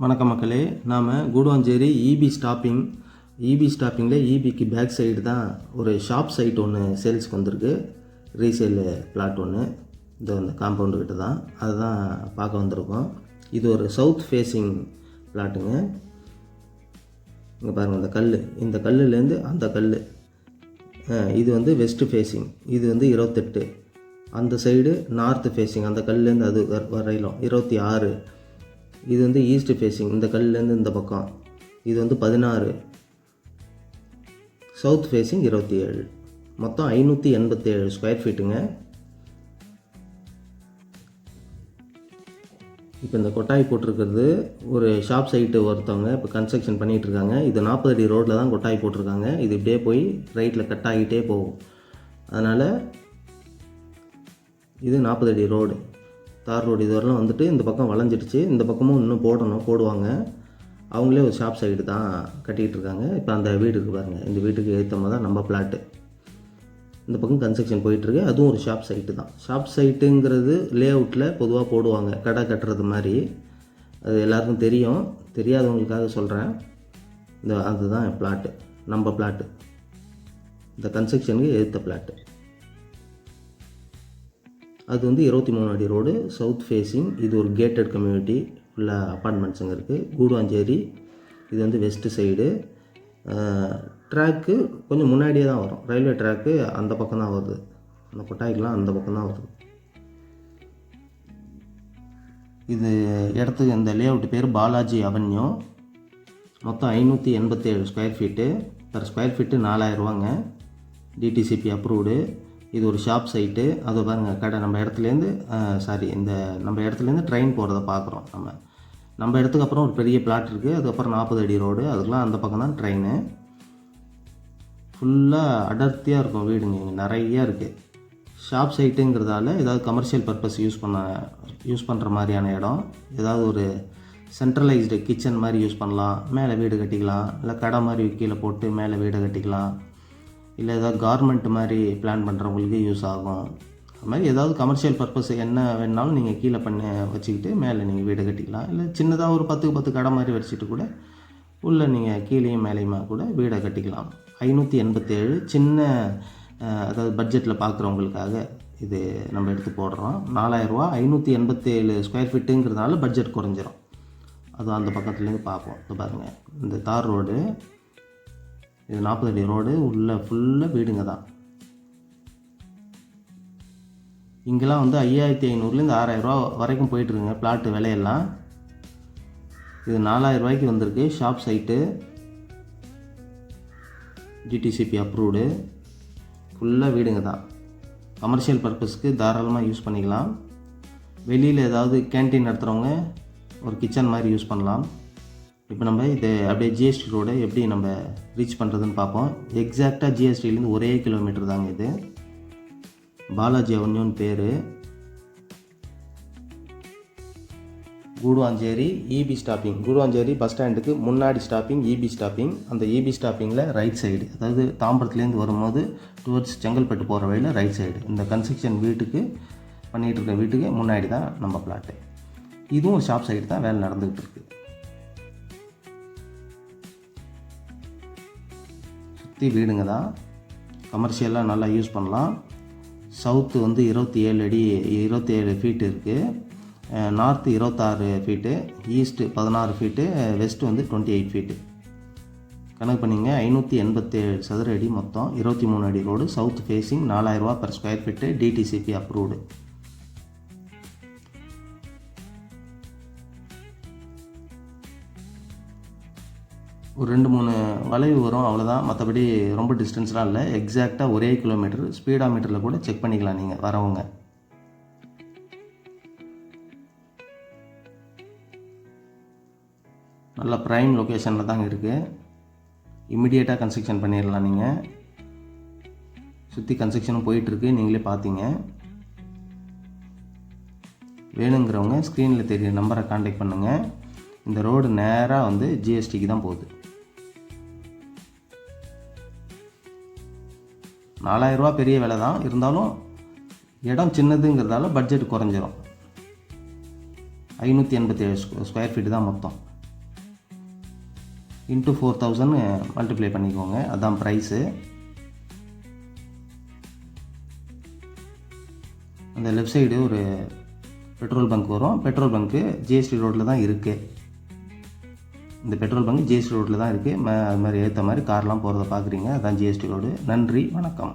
வணக்கம் மக்களே. நாம் கூடுவாஞ்சேரி இபி ஸ்டாப்பிங் இபி ஸ்டாப்பிங்கில் இபிக்கு பேக் சைடு தான் ஒரு ஷாப் சைட் ஒன்று சேல்ஸ்க்கு வந்திருக்கு. ரீசேல் பிளாட் ஒன்று இது அந்த காம்பவுண்டு கிட்ட தான். அதுதான் பார்க்க வந்திருக்கோம். இது ஒரு சவுத் ஃபேஸிங் பிளாட்டுங்க இங்கே பாருங்கள் இந்த கல் இந்த கல்லுலேருந்து அந்த கல் இது வந்து வெஸ்ட்டு ஃபேஸிங் இது வந்து இருபத்தெட்டு. அந்த சைடு நார்த் ஃபேஸிங் அந்த கல்லேருந்து அது வரையிலும். இருபத்தி ஆறு. இது வந்து ஈஸ்ட் ஃபேஸிங் இந்த கல்லேருந்து இந்த பக்கம். இது வந்து பதினாறு. சவுத் ஃபேஸிங் இருபத்தி ஏழு மொத்தம் ஐநூற்றி எண்பத்தேழு ஸ்கொயர் ஃபீட்டுங்க இப்போ இந்த கொட்டாய் போட்டிருக்கிறது ஒரு ஷாப் சைட்டு ஒருத்தவங்க இப்போ கன்ஸ்ட்ரக்ஷன் பண்ணிகிட்டு இருக்காங்க. இது நாற்பது அடி ரோட்டில் தான் கொட்டாய் போட்டிருக்காங்க. இது இப்படியே போய் ரைட்டில் கட் ஆகிட்டே போகும். அதனால் இது நாற்பது அடி ரோடு தார் ரோடு இதுவரெல்லாம் வந்துட்டு இந்த பக்கம் வளைஞ்சிடுச்சு. இந்த பக்கமும் இன்னும் போடணும் போடுவாங்க. அவங்களே ஒரு ஷாப் சைடு தான் கட்டிக்கிட்டு இருக்காங்க. இப்போ அந்த வீடுக்கு பாருங்கள் இந்த வீட்டுக்கு ஏற்ற மாதிரி தான் நம்ம பிளாட்டு இந்த பக்கம் கன்ஸ்ட்ரக்ஷன் போயிட்டுருக்கு அதுவும் ஒரு ஷாப் சைட்டு தான். ஷாப் சைட்டுங்கிறது லே அவுட்டில் பொதுவாக போடுவாங்க. கடை கட்டுறது மாதிரி. அது எல்லாருக்கும் தெரியும். தெரியாதவங்களுக்காக சொல்கிறேன் இந்த அதுதான் பிளாட்டு நம்ம பிளாட்டு இந்த கன்ஸ்ட்ரக்ஷனுக்கு எதிர்த்த பிளாட்டு அது வந்து இருபத்தி மூணு அடி ரோடு சவுத் ஃபேஸிங் இது ஒரு கேட்டட் கம்யூனிட்டி ஃபுல்லாக அப்பார்ட்மெண்ட்ஸுங்க இருக்குது கூடுவாஞ்சேரி இது வந்து வெஸ்ட் சைடு ட்ராக்கு கொஞ்சம் முன்னாடியே தான் வரும். ரயில்வே ட்ராக்கு அந்த பக்கம் தான் வருது. அந்த கொட்டாய்க்கெலாம் அந்த பக்கம் தான் வருது. இது இடத்துக்கு இந்த லேஅவுட் பேர் பாலாஜி அவென்யூ. மொத்தம் ஐநூற்றி எண்பத்தேழு square feet per square feet நாலாயிரரூவாங்க DTCP approved இது ஒரு ஷாப் சைட்டு. அது பாருங்கள் கடை. நம்ம இடத்துலேருந்து சாரி இந்த நம்ம இடத்துலேருந்து ட்ரெயின் போகிறத பார்க்குறோம் நம்ம. நம்ம இடத்துக்கு அப்புறம் ஒரு பெரிய பிளாட் இருக்குது அதுக்கப்புறம் நாற்பது அடி ரோடு அதுக்கெலாம் அந்த பக்கம் தான் ட்ரெயின் ஃபுல்லாக அடர்த்தியாக இருக்கும் வீடுங்க. இங்கே நிறையா இருக்குது ஷாப் சைட்டுங்கிறதால ஏதாவது கமர்ஷியல் பர்பஸ் யூஸ் பண்ண யூஸ் பண்ணுற மாதிரியான இடம். ஏதாவது ஒரு சென்ட்ரலைஸ்டு கிச்சன் மாதிரி யூஸ் பண்ணலாம். மேலே வீடு கட்டிக்கலாம். இல்லை கடை மாதிரி கீழே போட்டு மேலே வீடு கட்டிக்கலாம். இல்லை ஏதாவது கார்மெண்ட் மாதிரி பிளான் பண்ணுறவங்களுக்கு யூஸ் ஆகும். அது மாதிரி ஏதாவது கமர்ஷியல் பர்பஸ் என்ன வேணாலும் நீங்கள் கீழே பண்ணி வச்சுக்கிட்டு மேலே நீங்கள் வீடு கட்டிக்கலாம். இல்லை சின்னதாக ஒரு பத்துக்கு பத்து கடை மாதிரி வச்சுட்டு கூட உள்ளே நீங்கள் கீழேயும் மேலேயுமா கூட வீடை கட்டிக்கலாம். ஐநூற்றி எண்பத்தேழு சின்ன அதாவது பட்ஜெட்டில் பார்க்குறவங்களுக்காக இது நம்ம எடுத்து போடுறோம். நாலாயிரரூவா ஐநூற்றி எண்பத்தேழு ஸ்கொயர் ஃபீட்டுங்கிறதுனால பட்ஜெட் குறைஞ்சிரும். அதுவும் அந்த பக்கத்துலேருந்து பார்ப்போம். இது பாருங்கள் இந்த தார் ரோடு இது நாற்பது அடி ரோடு உள்ள ஃபுல்லாக வீடுங்க தான். இங்கெல்லாம் வந்து ஐயாயிரத்தி ஐநூறுலேருந்து ஆறாயிரரூவா வரைக்கும் போயிட்டுருக்குங்க பிளாட்டு விலையெல்லாம். இது நாலாயிரம் ரூபாய்க்கு வந்திருக்கு ஷாப் சைட்டு டிடிசிபி அப்ரூவ்டு ஃபுல்லாக வீடுங்க தான். கமர்ஷியல் பர்பஸ்க்கு தாராளமாக யூஸ் பண்ணிக்கலாம். வெளியில் ஏதாவது கேண்டீன் நடத்துகிறவங்க ஒரு கிச்சன் மாதிரி யூஸ் பண்ணலாம். இப்போ நம்ம இது அப்படியே ஜிஎஸ்டி ரோடு எப்படி நம்ம ரீச் பண்ணுறதுன்னு பார்ப்போம். எக்ஸாக்டாக ஜிஎஸ்டிலேருந்து ஒரே கிலோமீட்டர் தாங்க இது. பாலாஜி அவன்யூன்னு பேர். Guduvanchery EB stopping Guduvanchery bus ஸ்டாண்டுக்கு முன்னாடி ஸ்டாப்பிங் இபி ஸ்டாப்பிங் அந்த இபி ஸ்டாப்பிங்கில் ரைட் சைடு அதாவது தாம்பரத்துலேருந்து வரும்போது டுவர்ட்ஸ் செங்கல்பட்டு போகிற வழியில் ரைட் சைடு இந்த கன்ஸ்ட்ரக்ஷன் வீட்டுக்கு பண்ணிகிட்டு இருக்க வீட்டுக்கு முன்னாடி தான் நம்ம பிளாட்டு இதுவும் ஷாப் சைடு தான் வேலை நடந்துகிட்டு இருக்குது சுற்றி வீடுங்க தான். கமர்ஷியலாக நல்லா யூஸ் பண்ணலாம். சவுத்து வந்து இருபத்தி ஏழு அடி இருபத்தி ஏழு ஃபீட்டு இருக்குது நார்த்து இருபத்தாறு ஃபீட்டு ஈஸ்ட்டு பதினாறு ஃபீட்டு வெஸ்ட்டு வந்து டுவெண்ட்டி எயிட் ஃபீட்டு கணக்கு பண்ணிங்க ஐநூற்றி எண்பத்தேழு சதுர அடி மொத்தம் இருபத்தி மூணு அடி road south facing நாலாயிரரூவா per square feet DTCP approved ஒரு ரெண்டு மூணு வளைவு வரும் அவ்வளோதான் மற்றபடி ரொம்ப டிஸ்டன்ஸ்லாம் இல்லை. எக்ஸாக்டாக ஒரே கிலோமீட்டர் ஸ்பீடா மீட்டரில் கூட செக் பண்ணிக்கலாம் நீங்கள் வரவங்க. நல்ல ப்ரைம் லொக்கேஷனில் தாங்க இருக்குது இம்மிடியேட்டாக கன்ஸ்ட்ரக்ஷன் பண்ணிடலாம் நீங்கள் சுற்றி கன்ஸ்ட்ரக்ஷனும் போயிட்டுருக்கு நீங்களே பார்த்தீங்க வேணுங்கிறவங்க ஸ்க்ரீனில் தெரிய நம்பரை காண்டாக்ட் பண்ணுங்கள் இந்த ரோடு நேராக வந்து ஜிஎஸ்டிக்கு தான் போகுது. நாலாயிரரூவா பெரிய விலை தான் இருந்தாலும் இடம் சின்னதுங்கிறதால பட்ஜெட் குறைஞ்சிரும். ஐநூற்றி எண்பத்தி ஏழு ஸ்கொயர் ஃபீட்டு தான் மொத்தம். இன்ட்டு ஃபோர் தௌசண்ட் மல்டிப்ளை பண்ணிக்கோங்க. அதுதான் ப்ரைஸு அந்த லெஃப்ட் சைடு ஒரு பெட்ரோல் பங்க் வரும். பெட்ரோல் பங்க்கு ஜிஎஸ்டி ரோட்டில் தான் இருக்குது இந்த பெட்ரோல் பங்க் ஜிஎஸ்டி ரோட்டில் தான் இருக்குது அது மாதிரி ஏற்ற மாதிரி கார்லாம் போகிறத பார்க்குறீங்க அதான் ஜிஎஸ்டி ரோடு. நன்றி. வணக்கம்.